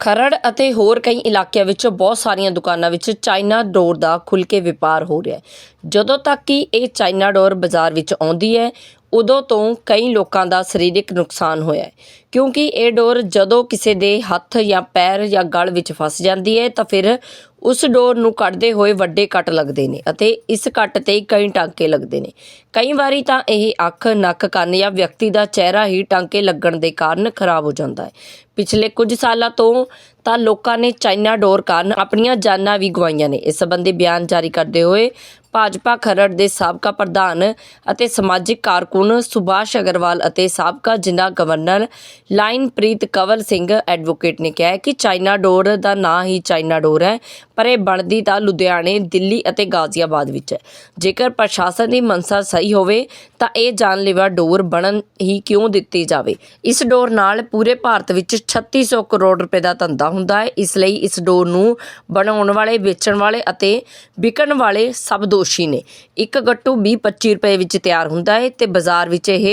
ਖਰੜ ਅਤੇ ਹੋਰ ਕਈ ਇਲਾਕਿਆਂ ਵਿੱਚ ਬਹੁਤ ਸਾਰੀਆਂ ਦੁਕਾਨਾਂ ਵਿੱਚ ਚਾਈਨਾ ਡੋਰ ਦਾ ਖੁੱਲ੍ਹ ਕੇ ਵਪਾਰ ਹੋ ਰਿਹਾ ਹੈ। ਜਦੋਂ ਤੱਕ ਕਿ ਇਹ ਚਾਈਨਾ ਡੋਰ ਬਾਜ਼ਾਰ ਵਿੱਚ ਆਉਂਦੀ ਹੈ ਉਦੋਂ ਤੋਂ ਕਈ ਲੋਕਾਂ ਦਾ ਸਰੀਰਕ ਨੁਕਸਾਨ ਹੋਇਆ ਹੈ। ਕਿਉਂਕਿ ਇਹ ਡੋਰ ਜਦੋਂ ਕਿਸੇ ਦੇ ਹੱਥ ਜਾਂ ਪੈਰ ਜਾਂ ਗਲ ਵਿੱਚ ਫਸ ਜਾਂਦੀ ਹੈ, ਤਾਂ ਫਿਰ ਉਸ ਡੋਰ ਨੂੰ ਕੱਢਦੇ ਹੋਏ ਵੱਡੇ ਕੱਟ ਲੱਗਦੇ ਨੇ ਅਤੇ ਇਸ ਕੱਟ ਤੇ ਕਈ ਟਾਂਕੇ ਲੱਗਦੇ ਨੇ। ਕਈ ਵਾਰੀ ਤਾਂ ਇਹ ਅੱਖ, ਨੱਕ, ਕੰਨ ਜਾਂ ਵਿਅਕਤੀ ਦਾ ਚਿਹਰਾ ਹੀ ਟਾਂਕੇ ਲੱਗਣ ਦੇ ਕਾਰਨ ਖਰਾਬ ਹੋ ਜਾਂਦਾ ਹੈ। ਪਿਛਲੇ ਕੁਝ ਸਾਲਾਂ ਤੋਂ ਤਾਂ ਲੋਕਾਂ ਨੇ ਚਾਈਨਾ ਡੋਰ ਕਾਰਨ ਆਪਣੀਆਂ ਜਾਨਾਂ ਵੀ ਗਵਾਈਆਂ ਨੇ। ਇਸ ਸੰਬੰਧੀ ਬਿਆਨ ਜਾਰੀ ਕਰਦੇ ਹੋਏ ਭਾਜਪਾ ਖਰੜ ਦੇ ਸਾਬਕਾ ਪ੍ਰਧਾਨ ਅਤੇ ਸਮਾਜਿਕ ਕਾਰਕੁਨ ਸੁਭਾਸ਼ ਅਗਰਵਾਲ ਅਤੇ ਸਾਬਕਾ ਜ਼ਿਲ੍ਹਾ ਗਵਰਨਰ ਲਾਈਨਪ੍ਰੀਤ ਕੰਵਲ ਸਿੰਘ ਐਡਵੋਕੇਟ ਨੇ ਕਿਹਾ ਕਿ ਚਾਈਨਾ ਡੋਰ ਦਾ ਨਾਂ ਹੀ ਚਾਈਨਾ ਡੋਰ ਹੈ, ਪਰ ਇਹ ਬਣਦੀ ਤਾਂ ਲੁਧਿਆਣੇ, ਦਿੱਲੀ ਅਤੇ ਗਾਜ਼ੀਆਬਾਦ ਵਿੱਚ ਹੈ। ਜੇਕਰ ਪ੍ਰਸ਼ਾਸਨ ਦੀ ਮਨਸਾ ਸਹੀ ਹੋਵੇ, ਤਾਂ ਇਹ ਜਾਨਲੇਵਾ ਡੋਰ ਬਣਨ ਹੀ ਕਿਉਂ ਦਿੱਤੀ ਜਾਵੇ? ਇਸ ਡੋਰ ਨਾਲ ਪੂਰੇ ਭਾਰਤ ਵਿੱਚ 3600 ਕਰੋੜ ਰੁਪਏ ਦਾ ਧੰਦਾ ਹੁੰਦਾ ਹੈ। ਇਸ ਲਈ ਇਸ ਡੋਰ ਨੂੰ ਬਣਾਉਣ ਵਾਲੇ, ਵੇਚਣ ਵਾਲੇ ਅਤੇ ਵਿਕਣ ਵਾਲੇ ਸਭ ਦੋਸ਼ ਨੇ। ਇੱਕ ਗੱਟੂ 20-25 ਰੁਪਏ ਵਿੱਚ ਤਿਆਰ ਹੁੰਦਾ ਹੈ ਤੇ ਬਾਜ਼ਾਰ ਵਿੱਚ ਇਹ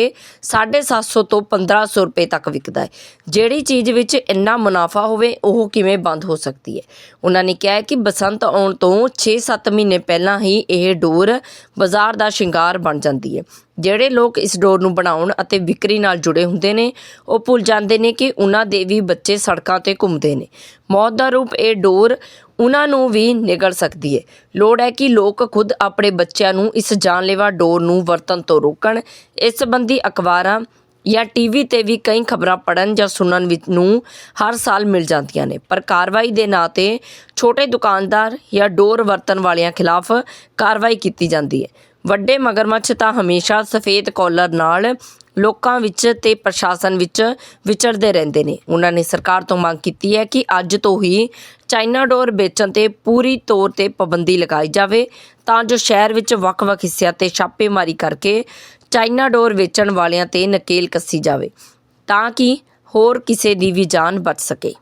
750 ਤੋਂ 1500 ਰੁਪਏ ਤੱਕ ਵਿਕਦਾ ਹੈ ਜਿਹੜੀ ਚੀਜ਼ ਵਿੱਚ ਇੰਨਾ ਮੁਨਾਫਾ ਹੋਵੇ, ਉਹ ਕਿਵੇਂ ਬੰਦ ਹੋ ਸਕਦੀ ਹੈ ਉਹਨਾਂ ਨੇ ਕਿਹਾ ਕਿ ਬਸੰਤ ਆਉਣ ਤੋਂ 6-7 ਮਹੀਨੇ ਪਹਿਲਾਂ ਹੀ ਇਹ ਡੋਰ ਬਾਜ਼ਾਰ ਦਾ ਸ਼ਿੰਗਾਰ ਬਣ ਜਾਂਦੀ ਹੈ ਜਿਹੜੇ ਲੋਕ ਇਸ ਡੋਰ ਨੂੰ ਬਣਾਉਣ ਅਤੇ ਵਿਕਰੀ ਨਾਲ ਜੁੜੇ ਹੁੰਦੇ ਨੇ, ਉਹ ਭੁੱਲ ਜਾਂਦੇ ਨੇ ਕਿ ਉਹਨਾਂ ਦੇ ਵੀ ਬੱਚੇ ਸੜਕਾਂ ਤੇ ਘੁੰਮਦੇ ਨੇ। ਮੌਤ ਦਾ ਰੂਪ ਇਹ ਡੋਰ ਉਹਨਾਂ ਨੂੰ ਵੀ ਨਿਗਲ ਸਕਦੀ ਹੈ ਲੋੜ ਹੈ ਕਿ ਲੋਕ ਖੁਦ ਆਪਣੇ ਬੱਚਿਆਂ ਨੂੰ ਇਸ ਜਾਨਲੇਵਾ ਡੋਰ ਨੂੰ ਵਰਤਣ ਤੋਂ ਰੋਕਣ। ਇਸ ਸੰਬੰਧੀ ਅਖਬਾਰਾਂ ਜਾਂ ਟੀਵੀ ਤੇ ਵੀ ਕਈ ਖਬਰਾਂ ਪੜਨ ਜਾਂ ਸੁਣਨ ਵਿੱਚ ਨੂੰ ਹਰ ਸਾਲ ਮਿਲ ਜਾਂਦੀਆਂ ਨੇ। ਪਰ ਕਾਰਵਾਈ ਦੇ ਨਾਂ ਤੇ ਛੋਟੇ ਦੁਕਾਨਦਾਰ ਜਾਂ ਡੋਰ ਵਰਤਣ ਵਾਲਿਆਂ ਖਿਲਾਫ ਕਾਰਵਾਈ ਕੀਤੀ ਜਾਂਦੀ ਹੈ ਵੱਡੇ ਮਗਰਮੱਛ ਤਾਂ ਹਮੇਸ਼ਾ ਸਫੇਦ ਕਾਲਰ ਨਾਲ ਲੋਕਾਂ ਵਿੱਚ ਤੇ ਪ੍ਰਸ਼ਾਸਨ ਵਿੱਚ ਵਿਚਰਦੇ ਰਹਿੰਦੇ ਨੇ। ਉਹਨਾਂ ਨੇ ਸਰਕਾਰ ਤੋਂ ਮੰਗ ਕੀਤੀ ਹੈ ਕਿ ਅੱਜ ਤੋਂ ਹੀ ਚਾਈਨਾ ਡੋਰ ਵੇਚਣ ਤੇ ਪੂਰੀ ਤੌਰ ਤੇ ਪਾਬੰਦੀ ਲਗਾਈ ਜਾਵੇ ਤਾਂ ਜੋ ਸ਼ਹਿਰ ਵਿੱਚ ਵੱਖ-ਵੱਖ ਹਿੱਸਿਆਂ ਤੇ ਛਾਪੇਮਾਰੀ ਕਰਕੇ ਚਾਈਨਾ ਡੋਰ ਵੇਚਣ ਵਾਲਿਆਂ ਤੇ ਨਕੇਲ ਕੱਸੀ ਜਾਵੇ ਤਾਂ ਕਿ ਹੋਰ ਕਿਸੇ ਦੀ ਵੀ ਜਾਨ ਬਚ ਸਕੇ।